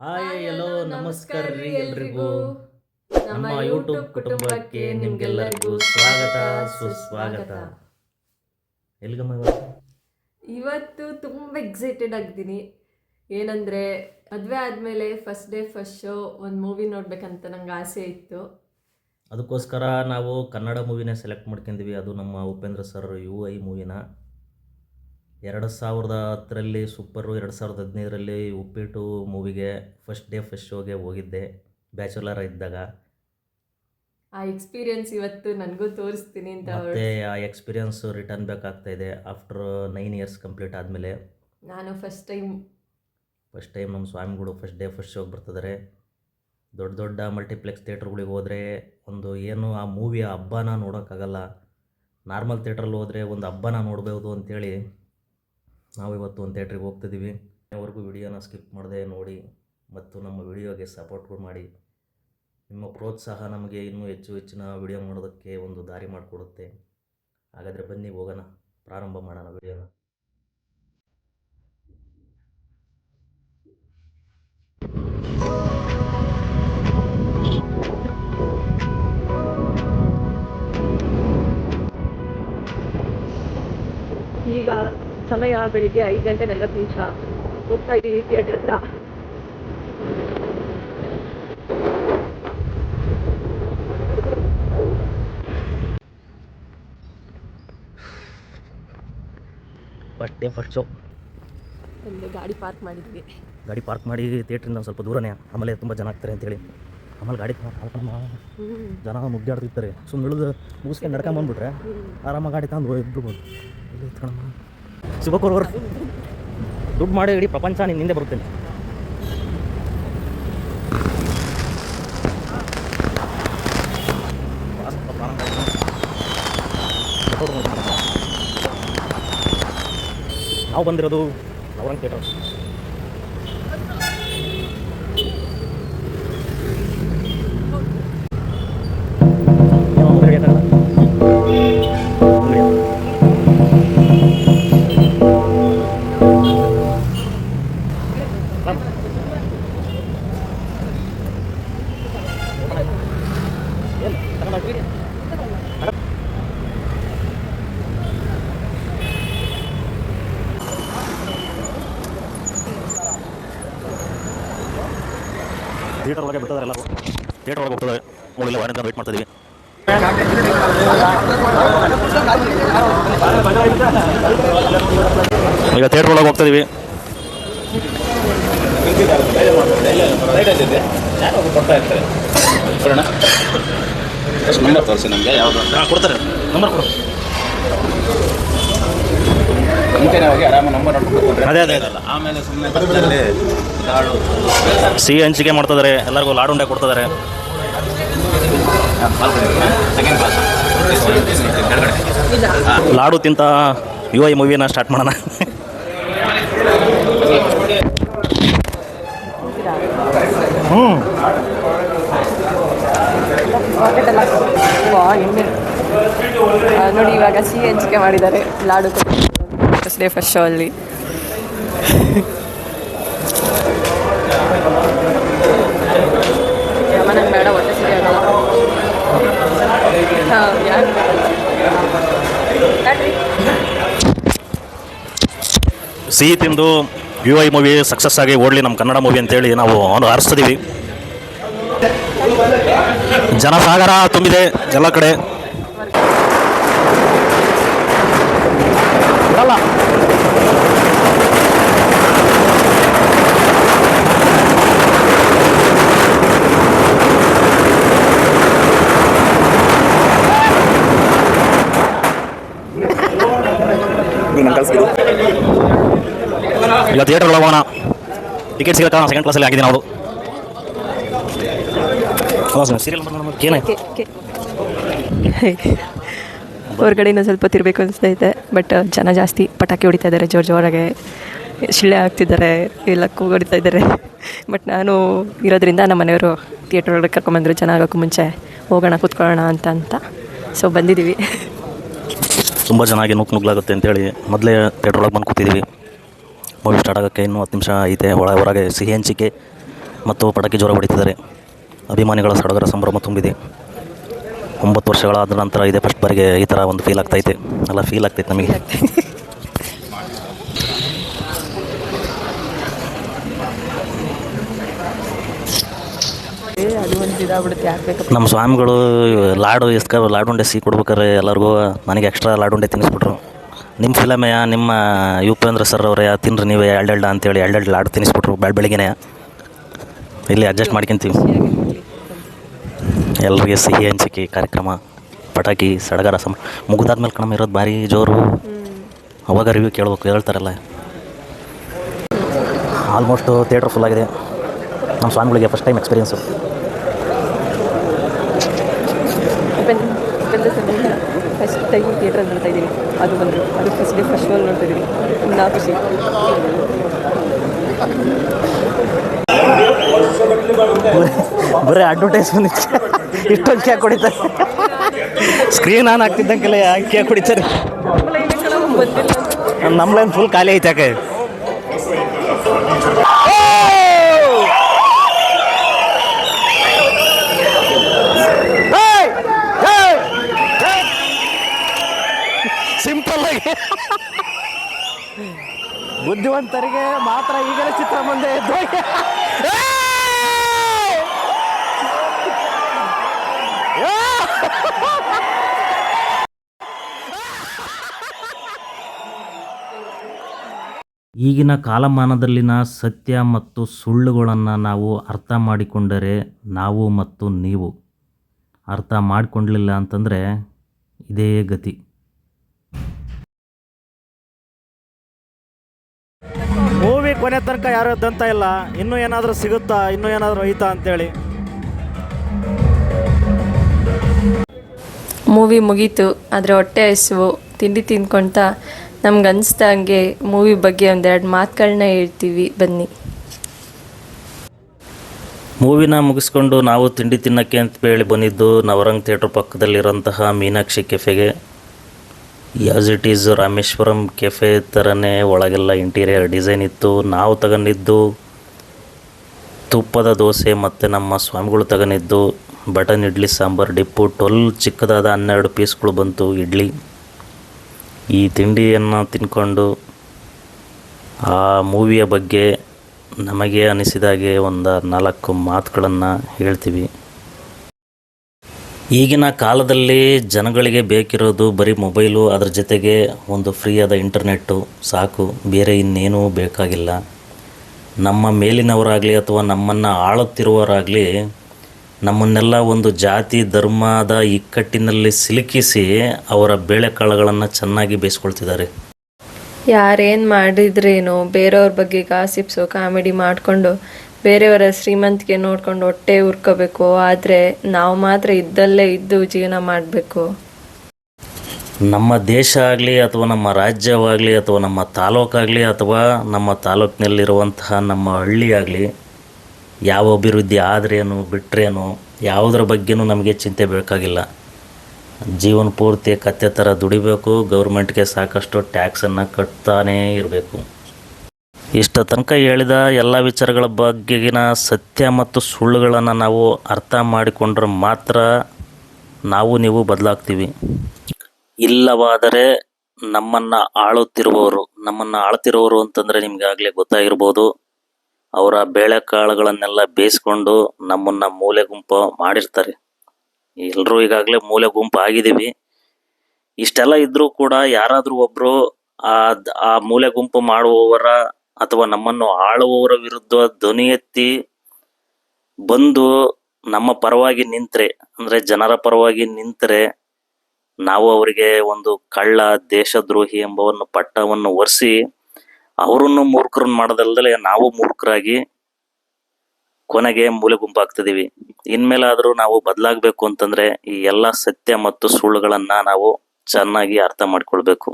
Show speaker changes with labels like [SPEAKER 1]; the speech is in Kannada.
[SPEAKER 1] ಹಾಯ್ ಎಲ್ಲೋ ನಮಸ್ಕಾರ ರೀ ಎಲ್ರಿಗೂ. ನಮ್ಮ ಯೂಟ್ಯೂಬ್ ಕುಟುಂಬಕ್ಕೆ ನಿಮ್ಗೆಲ್ಲರಿಗೂ ಸ್ವಾಗತ ಸುಸ್ವಾಗತ. ಎಲ್ಗಮ್ಮ ಇವತ್ತು
[SPEAKER 2] ಇವತ್ತು ತುಂಬ ಎಕ್ಸೈಟೆಡ್ ಆಗಿದ್ದೀನಿ ಏನಂದರೆ ಮದುವೆ ಆದಮೇಲೆ ಫಸ್ಟ್ ಡೇ ಫಸ್ಟ್ ಶೋ ಒಂದು ಮೂವಿ ನೋಡಬೇಕಂತ ನಂಗೆ ಆಸೆ ಇತ್ತು.
[SPEAKER 1] ಅದಕ್ಕೋಸ್ಕರ ನಾವು ಕನ್ನಡ ಮೂವಿನೇ ಸೆಲೆಕ್ಟ್ ಮಾಡ್ಕೊಂಡಿದ್ವಿ. ಅದು ನಮ್ಮ ಉಪೇಂದ್ರ ಸರ್ ಯು ಐ ಮೂವಿನ ಎರಡು ಸಾವಿರದ ಹತ್ತರಲ್ಲಿ ಸೂಪರು ಎರಡು ಸಾವಿರದ ಹದಿನೈದರಲ್ಲಿ ಉಪ್ಪಿಟ್ಟು ಮೂವಿಗೆ ಫಸ್ಟ್ ಡೇ ಫಸ್ಟ್ ಶೋಗೆ ಹೋಗಿದ್ದೆ ಬ್ಯಾಚುಲರ್ ಇದ್ದಾಗ.
[SPEAKER 2] ಆ ಎಕ್ಸ್ಪೀರಿಯನ್ಸ್ ಇವತ್ತು ನನಗೂ ತೋರಿಸ್ತೀನಿ ಅಂತ
[SPEAKER 1] ಮತ್ತೆ ಆ ಎಕ್ಸ್ಪೀರಿಯನ್ಸ್ ರಿಟರ್ನ್ ಬೇಕಾಗ್ತಾ ಇದೆ ಆಫ್ಟರ್ ನೈನ್ ಇಯರ್ಸ್ ಕಂಪ್ಲೀಟ್ ಆದಮೇಲೆ.
[SPEAKER 2] ನಾನು ಫಸ್ಟ್ ಟೈಮ್
[SPEAKER 1] ಫಸ್ಟ್ ಟೈಮ್ ನಮ್ಮ ಸ್ವಾಮಿಗಳು ಫಸ್ಟ್ ಡೇ ಫಸ್ಟ್ ಶೋಗೆ ಬರ್ತಿದ್ದಾರೆ. ದೊಡ್ಡ ದೊಡ್ಡ ಮಲ್ಟಿಪ್ಲೆಕ್ಸ್ ಥಿಯೇಟ್ರ್ಗಳಿಗೆ ಹೋದರೆ ಒಂದು ಏನು ಆ ಮೂವಿ ಆ ಹಬ್ಬನ ನೋಡೋಕ್ಕಾಗಲ್ಲ. ನಾರ್ಮಲ್ ಥಿಯೇಟ್ರಲ್ಲಿ ಹೋದರೆ ಒಂದು ಹಬ್ಬನ ನೋಡ್ಬೋದು ಅಂತೇಳಿ ನಾವು ಇವತ್ತು ಒಂದು ಥಿಯೇಟ್ರಿಗೆ ಹೋಗ್ತಿದ್ದೀವಿ ಅವರೆಗೂ ವಿಡಿಯೋನ ಸ್ಕಿಪ್ ಮಾಡದೆ ನೋಡಿ ಮತ್ತು ನಮ್ಮ ವಿಡಿಯೋಗೆ ಸಪೋರ್ಟ್ಗಳು ಮಾಡಿ. ನಿಮ್ಮ ಪ್ರೋತ್ಸಾಹ ನಮಗೆ ಇನ್ನೂ ಹೆಚ್ಚು ಹೆಚ್ಚಿನ ವಿಡಿಯೋ ಮಾಡೋದಕ್ಕೆ ಒಂದು ದಾರಿ ಮಾಡಿಕೊಡುತ್ತೆ. ಹಾಗಾದರೆ ಬನ್ನಿ ಹೋಗೋಣ, ಪ್ರಾರಂಭ ಮಾಡೋಣ ವಿಡಿಯೋನ
[SPEAKER 2] ಸಮಯ ಬೆಳಿಗ್ಗೆ ಐದು ಗಂಟೆ ನಲವತ್ತು ನಿಮಿಷ ಹೋಗ್ತಾ ಇದ್ದೀವಿ ಥಿಯೇಟರ್ ಹತ್ರ
[SPEAKER 1] ಫಸ್ಟ್ ಡೇ ಫಸ್ಟ್ ಶೋ
[SPEAKER 2] ಒಂದು ಗಾಡಿ ಪಾರ್ಕ್ ಮಾಡಿದ್ವಿ
[SPEAKER 1] ಗಾಡಿ ಪಾರ್ಕ್ ಮಾಡಿ ಥಿಯೇಟ್ರಿಂದ ಒಂದು ಸ್ವಲ್ಪ ದೂರನೇ ಆಮೇಲೆ ತುಂಬ ಜನ ಆಗ್ತಾರೆ ಅಂತೇಳಿ ಆಮೇಲೆ ಗಾಡಿ ಜನ ಮುಗ್ದಾಡ್ತಿರ್ತಾರೆ ಸುಮ್ಮನೆ ಇಳಿದು ಮುಗಿಸ್ಕೊಂಡು ನಡ್ಕೊಂಡ್ ಬಂದ್ಬಿಟ್ರೆ ಆರಾಮಾಗಿ ಗಾಡಿ ತಂದು ಇದ್ಬಿಡ್ಬೋದು ಇಲ್ಲಿ ಶುಭಕೋರ್ವರು. ದುಡ್ಡು ಮಾಡಿ ಇಡೀ ಪ್ರಪಂಚ ನಿನ್ನ ಹಿಂದೆ ಬರುತ್ತೇನೆ. ನಾವು ಬಂದಿರೋದು ನವರಂಗ್ ಥಿಯೇಟರ್. ಥಿಯೇಟರ್ ಒಳಗೆ ಬಿಡ್ತಾರೆ ಎಲ್ಲರೂ. ಥಿಯೇಟರ್ ಒಳಗೆ ಹೋಗ್ತದೆ ಮೂಡಿಲ್ಲ ವಾರಿಂದ ವೇಟ್ ಮಾಡ್ತಾ ಇದೀವಿ ಈಗ ಥಿಯೇಟರ್ ಒಳಗೆ ಹೋಗ್ತಾ ಇದೀವಿ. ಕೊಡ್ತಾರೆ. ನಂಬರ್ ಕೊಡು
[SPEAKER 3] ಮುಂಚೆನೇ ಹೋಗಿ ಆರಾಮ ನಂಬರ್ ನೋಡ್ಕೊಂಡು
[SPEAKER 1] ಅದೇ ಅದೇ ಸಿಹಿ ಹಂಚಿಕೆ ಮಾಡ್ತಿದ್ದಾರೆ ಎಲ್ಲರಿಗೂ ಲಾಡು ಉಂಡೆ ಕೊಡ್ತಿದ್ದಾರೆ ಲಾಡು ತಿಂತ ಯು ಐ ಮೂವಿನ ಸ್ಟಾರ್ಟ್ ಮಾಡೋಣ. ಹ್ಞೂ
[SPEAKER 2] ನೋಡಿ ಇವಾಗ ಸಿಹಿ ಹಂಚಿಕೆ ಮಾಡಿದ್ದಾರೆ. Laddu first day Day for surely.
[SPEAKER 1] ಸಿಹಿ ತಿಂದು ಯು ಐ ಮೂವಿ ಸಕ್ಸಸ್ ಆಗಿ ಓಡಲಿ ನಮ್ಮ ಕನ್ನಡ ಮೂವಿ ಅಂತೇಳಿ ನಾವು ಅವನು ಹಾರಿಸ್ತಿದ್ದೀವಿ ಜನಸಾಗರ ತುಂಬಿದೆ ಎಲ್ಲ ಕಡೆ ಬಿಡಲ್ಲ ಈಗ ಥಿಯೇಟರ್ ಒಳಗೆ ಹೋಗೋಣ ಟಿಕೆಟ್ ಸಿಗಕ್ಕ ಸೆಕೆಂಡ್ ಕ್ಲಾಸಲ್ಲಿ ಹಾಕಿದ್ದೀನಿ ನಾವು. ಸೀರಿಯಲ್ ಏನಾಯ್ತು?
[SPEAKER 2] ಕೆ ಕೆ ಹೊರಗಡೆ ಇನ್ನೊಂದು ಸ್ವಲ್ಪ ತಿರ್ಬೇಕು ಅನಿಸ್ತೈತೆ ಬಟ್ ಜನ ಜಾಸ್ತಿ ಪಟಾಕಿ ಹೊಡಿತಾ ಇದ್ದಾರೆ ಜೋರು ಜೋರಾಗೆ ಶಿಳ್ಳೆ ಹಾಕ್ತಿದ್ದಾರೆ, ಎಲ್ಲ ಕೂಗೊಡಿತಾ ಇದ್ದಾರೆ. ಬಟ್ ನಾನು ಇರೋದ್ರಿಂದ ನಮ್ಮ ಮನೆಯವರು ಥಿಯೇಟರ್ ಒಳಗೆ ಕರ್ಕೊಂಬಂದರು ಜನ ಆಗೋಕ್ಕೂ ಮುಂಚೆ ಹೋಗೋಣ, ಕೂತ್ಕೊಳ್ಳೋಣ ಅಂತ ಅಂತ. ಸೊ ಬಂದಿದ್ದೀವಿ.
[SPEAKER 1] ತುಂಬ ಚೆನ್ನಾಗಿ ನುಗ್ಗು ನುಗ್ಲಾಗುತ್ತೆ ಅಂತೇಳಿ ಮೊದಲೇ ಥಿಯೇಟರ್ ಒಳಗೆ ಬಂದು ಕೂತಿದ್ದೀವಿ. ಮೂವಿ ಸ್ಟಾರ್ಟ್ ಆಗೋಕ್ಕೆ ಇನ್ನೂ ಹತ್ತು ನಿಮಿಷ ಐತೆ. ಒಳ ಹೊರಗೆ ಸಿಹಿ ಹಂಚಿಕೆ ಮತ್ತು ಪಟಾಕಿ ಜ್ವರ ಹೊಡಿತಿದ್ದಾರೆ. ಅಭಿಮಾನಿಗಳ ಸಡಗರ ಸಂಭ್ರಮ ತುಂಬಿದೆ. ಒಂಬತ್ತು ವರ್ಷಗಳಾದ ನಂತರ ಇದೇ ಫಸ್ಟ್ ಬಾರಿಗೆ ಈ ಥರ ಒಂದು ಫೀಲ್ ಆಗ್ತೈತೆ ಎಲ್ಲ ಫೀಲ್ ಆಗ್ತೈತೆ ನಮಗೆ. ನಮ್ಮ ಸ್ವಾಮಿಗಳು ಲಾಡು ಎಸ್ಕ ಲಾಡುಂಡೆ ಸಿಹಿ ಕೊಡ್ಬೇಕಾರೆ ಎಲ್ಲರಿಗೂ ನನಗೆ ಎಕ್ಸ್ಟ್ರಾ ಲಾಡುಂಡೆ ತಿನ್ನಿಸ್ಬಿಟ್ರು. ನಿಮ್ಮ ಫಿಲಮೆಯ ನಿಮ್ಮ ಯುಪೇಂದ್ರ ಸರ್ ಅವರೇ ತಿನ್ನ್ರಿ ನೀವೇ ಎರಡೆರಡು ಅಂತೇಳಿ ಎರಡೆರಡು ಲಾಡು ತಿನ್ನಿಸ್ಬಿಟ್ರು ಬೆಳ ಬೆಳಿಗ್ಗೆನೆ ಇಲ್ಲಿ ಅಡ್ಜಸ್ಟ್ ಮಾಡ್ಕೊಂತೀವಿ. ಎಲ್ಲರಿಗೆ ಸಿಹಿ ಹಂಚಿಕೆ ಕಾರ್ಯಕ್ರಮ ಪಟಾಕಿ ಸಡಗರ ಸಮ ಮುಗಿದಾದ್ಮೇಲೆ ಕಣಮ್ಮ ಇರೋದು ಭಾರಿ ಜೋರು. ಅವಾಗ ರಿವ್ಯೂ ಕೇಳ್ಬೇಕು ಹೇಳ್ತಾರಲ್ಲ. ಆಲ್ಮೋಸ್ಟು ಥಿಯೇಟ್ರ್ ಫುಲ್ ಆಗಿದೆ. ನಮ್ಮ ಸ್ವಾಮಿಗಳಿಗೆ first time experience
[SPEAKER 2] first time ಥಿಯೇಟ್ರಲ್ಲಿ ನೋಡ್ತಾ ಇದ್ದೀನಿ. ಅದು ಬಂದು ಅದು ಫಸ್ಟ್ ಡೇ ಫಸ್ಟ್ ನೋಡ್ತಾ ಇದ್ದೀನಿ. ಖುಷಿ.
[SPEAKER 1] ಬರೀ ಅಡ್ವರ್ಟೈಸ್ಮೆಂಟ್ ಇಷ್ಟೊಂದು ಕ್ಯಾ ಕುಡಿತಾರೆ. ಸ್ಕ್ರೀನ್ ಆನ್ ಆಗ್ತಿದ್ದಂಗೆಲ್ಲ ಕ್ಯಾಕ್ ಕುಡಿತಾರೆ? ನಮ್ಮ ಲೈನ್ ಫುಲ್ ಖಾಲಿ ಐತೆ ಯಾಕೆ? ಸಿಂಪಲ್ ಆಗಿ. ಬುದ್ಧಿವಂತರಿಗೆ ಮಾತ್ರ ಈಗಲೇ ಚಿತ್ರ ಮುಂದೆ ಎದ್ದು ಈಗಿನ ಕಾಲಮಾನದಲ್ಲಿನ ಸತ್ಯ ಮತ್ತು ಸುಳ್ಳುಗಳನ್ನು ನಾವು ಅರ್ಥ ಮಾಡಿಕೊಂಡರೆ ನಾವು ಮತ್ತು ನೀವು ಅರ್ಥ ಮಾಡಿಕೊಂಡ್ಲಿಲ್ಲ ಅಂತಂದರೆ ಇದೇ ಗತಿ.
[SPEAKER 4] ಮೂವಿ ಕೊನೆ ತನಕ ಯಾರು ದಂತ ಇಲ್ಲ ಇನ್ನೂ ಏನಾದರೂ ಸಿಗುತ್ತಾ ಇನ್ನೂ ಏನಾದರೂ ಐತಾ ಅಂತೇಳಿ?
[SPEAKER 2] ಮೂವಿ ಮುಗೀತು ಆದರೆ ಹೊಟ್ಟೆ ಹಸಿವು ತಿಂಡಿ ತಿನ್ಕೊಳ್ತ ನಮ್ಗೆ ಅನಿಸ್ದಂಗೆ ಮೂವಿ ಬಗ್ಗೆ ಒಂದೆರಡು ಮಾತುಗಳನ್ನ ಹೇಳ್ತೀವಿ, ಬನ್ನಿ.
[SPEAKER 1] ಮೂವಿನ ಮುಗಿಸ್ಕೊಂಡು ನಾವು ತಿಂಡಿ ತಿನ್ನೋಕ್ಕೆ ಅಂತ ಹೇಳಿ ಬಂದಿದ್ದು ನವರಂಗ್ ಥಿಯೇಟ್ರ್ ಪಕ್ಕದಲ್ಲಿರೋಂತಹ Meenakshi ಕೆಫೆಗೆ. Yes it is Rameshwaram cafe ಥರನೇ ಒಳಗೆಲ್ಲ ಇಂಟೀರಿಯರ್ ಡಿಸೈನ್ ಇತ್ತು. ನಾವು ತಗೊಂಡಿದ್ದು ತುಪ್ಪದ ದೋಸೆ ಮತ್ತು ನಮ್ಮ ಸ್ವಾಮಿಗಳು ತಗೊಂಡಿದ್ದು ಬಟನ್ ಇಡ್ಲಿ, ಸಾಂಬಾರು, ಡಿಪ್ಪು, ಟೊಲ್ ಚಿಕ್ಕದಾದ ಹನ್ನೆರಡು ಪೀಸ್ಗಳು ಬಂತು ಇಡ್ಲಿ. ಈ ತಿಂಡಿಯನ್ನು ತಿನ್ಕೊಂಡು ಆ ಮೂವಿಯ ಬಗ್ಗೆ ನಮಗೆ ಅನಿಸಿದಾಗೆ ಒಂದು ನಾಲ್ಕು ಮಾತುಗಳನ್ನು ಹೇಳ್ತೀವಿ. ಈಗಿನ ಕಾಲದಲ್ಲಿ ಜನಗಳಿಗೆ ಬೇಕಿರೋದು ಬರೀ ಮೊಬೈಲು, ಅದರ ಜೊತೆಗೆ ಒಂದು ಫ್ರೀ ಆದ ಇಂಟರ್ನೆಟ್ಟು ಸಾಕು, ಬೇರೆ ಇನ್ನೇನೂ ಬೇಕಾಗಿಲ್ಲ. ನಮ್ಮ ಮೇಲಿನವರಾಗಲಿ ಅಥವಾ ನಮ್ಮನ್ನು ಆಳುತ್ತಿರುವವರಾಗಲಿ ನಮ್ಮನ್ನೆಲ್ಲ ಒಂದು ಜಾತಿ ಧರ್ಮದ ಇಕ್ಕಟ್ಟಿನಲ್ಲಿ ಸಿಲುಕಿಸಿ ಅವರ ಬೇಳೆಕಾಳುಗಳನ್ನು ಚೆನ್ನಾಗಿ ಬೇಯಿಸ್ಕೊಳ್ತಿದ್ದಾರೆ.
[SPEAKER 2] ಯಾರೇನು ಮಾಡಿದ್ರೇನು ಬೇರೆಯವ್ರ ಬಗ್ಗೆ ಗಾಸಿಪ್ಸು ಕಾಮಿಡಿ ಮಾಡಿಕೊಂಡು ಬೇರೆಯವರ ಶ್ರೀಮಂತಿಗೆ ನೋಡ್ಕೊಂಡು ಹೊಟ್ಟೆ ಉರ್ಕೋಬೇಕು ಆದರೆ ನಾವು ಮಾತ್ರ ಇದ್ದಲ್ಲೇ ಇದ್ದು ಜೀವನ ಮಾಡಬೇಕು.
[SPEAKER 1] ನಮ್ಮ ದೇಶ ಆಗಲಿ ಅಥವಾ ನಮ್ಮ ರಾಜ್ಯವಾಗಲಿ ಅಥವಾ ನಮ್ಮ ತಾಲೂಕಾಗಲಿ ಅಥವಾ ನಮ್ಮ ತಾಲೂಕಿನಲ್ಲಿರುವಂತಹ ನಮ್ಮ ಹಳ್ಳಿ ಆಗಲಿ ಯಾವ ಅಭಿವೃದ್ಧಿ ಆದ್ರೇನು, ಬಿಟ್ರೇನು, ಯಾವುದರ ಬಗ್ಗೆನೂ ನಮಗೆ ಚಿಂತೆ ಬೇಕಾಗಿಲ್ಲ. ಜೀವನ ಪೂರ್ತಿ ಕತ್ತೆ ಥರ ದುಡಿಬೇಕು, ಗೌರ್ಮೆಂಟ್ಗೆ ಸಾಕಷ್ಟು ಟ್ಯಾಕ್ಸನ್ನು ಕಟ್ತಾನೇ ಇರಬೇಕು. ಇಷ್ಟ ತನಕ ಹೇಳಿದ ಎಲ್ಲ ವಿಚಾರಗಳ ಬಗ್ಗೆಗಿನ ಸತ್ಯ ಮತ್ತು ಸುಳ್ಳುಗಳನ್ನು ನಾವು ಅರ್ಥ ಮಾಡಿಕೊಂಡ್ರೆ ಮಾತ್ರ ನಾವು ನೀವು ಬದಲಾಗ್ತೀವಿ. ಇಲ್ಲವಾದರೆ ನಮ್ಮನ್ನು ಆಳುತ್ತಿರುವವರು, ನಮ್ಮನ್ನು ಆಳ್ತಿರುವವರು ಅಂತಂದರೆ ನಿಮಗಾಗಲೇ ಗೊತ್ತಾಗಿರ್ಬೋದು. ಅವರ ಬೇಳೆಕಾಳುಗಳನ್ನೆಲ್ಲ ಬೇಯಿಸ್ಕೊಂಡು ನಮ್ಮನ್ನ ಮೂಲೆ ಗುಂಪು ಮಾಡಿರ್ತಾರೆ. ಎಲ್ಲರೂ ಈಗಾಗಲೇ ಮೂಲೆ ಗುಂಪು ಆಗಿದ್ದೀವಿ. ಇಷ್ಟೆಲ್ಲ ಇದ್ರೂ ಕೂಡ ಯಾರಾದರೂ ಒಬ್ಬರು ಆ ಮೂಲೆ ಗುಂಪು ಮಾಡುವವರ ಅಥವಾ ನಮ್ಮನ್ನು ಆಳುವವರ ವಿರುದ್ಧ ಧ್ವನಿ ಎತ್ತಿ ಬಂದು ನಮ್ಮ ಪರವಾಗಿ ನಿಂತರೆ, ಅಂದ್ರೆ ಜನರ ಪರವಾಗಿ ನಿಂತರೆ ನಾವು ಅವರಿಗೆ ಒಂದು ಕಳ್ಳ ದೇಶದ್ರೋಹಿ ಎಂಬ ಒಂದು ಪಟ್ಟವನ್ನು ಒರೆಸಿ ಅವರನ್ನು ಮೂರ್ಖರನ್ನು ಮಾಡೋದಲ್ದಲೆ ನಾವು ಮೂರ್ಖರಾಗಿ ಕೊನೆಗೆ ಮೂಲೆ ಗುಂಪಾಗ್ತಿದೀವಿ ಇನ್ಮೇಲಾದರೂ ನಾವು ಬದಲಾಗಬೇಕು ಅಂತಂದ್ರೆ ಈ ಎಲ್ಲ ಸತ್ಯ ಮತ್ತು ಸುಳ್ಳುಗಳನ್ನ ನಾವು ಚೆನ್ನಾಗಿ ಅರ್ಥ ಮಾಡ್ಕೊಳ್ಬೇಕು.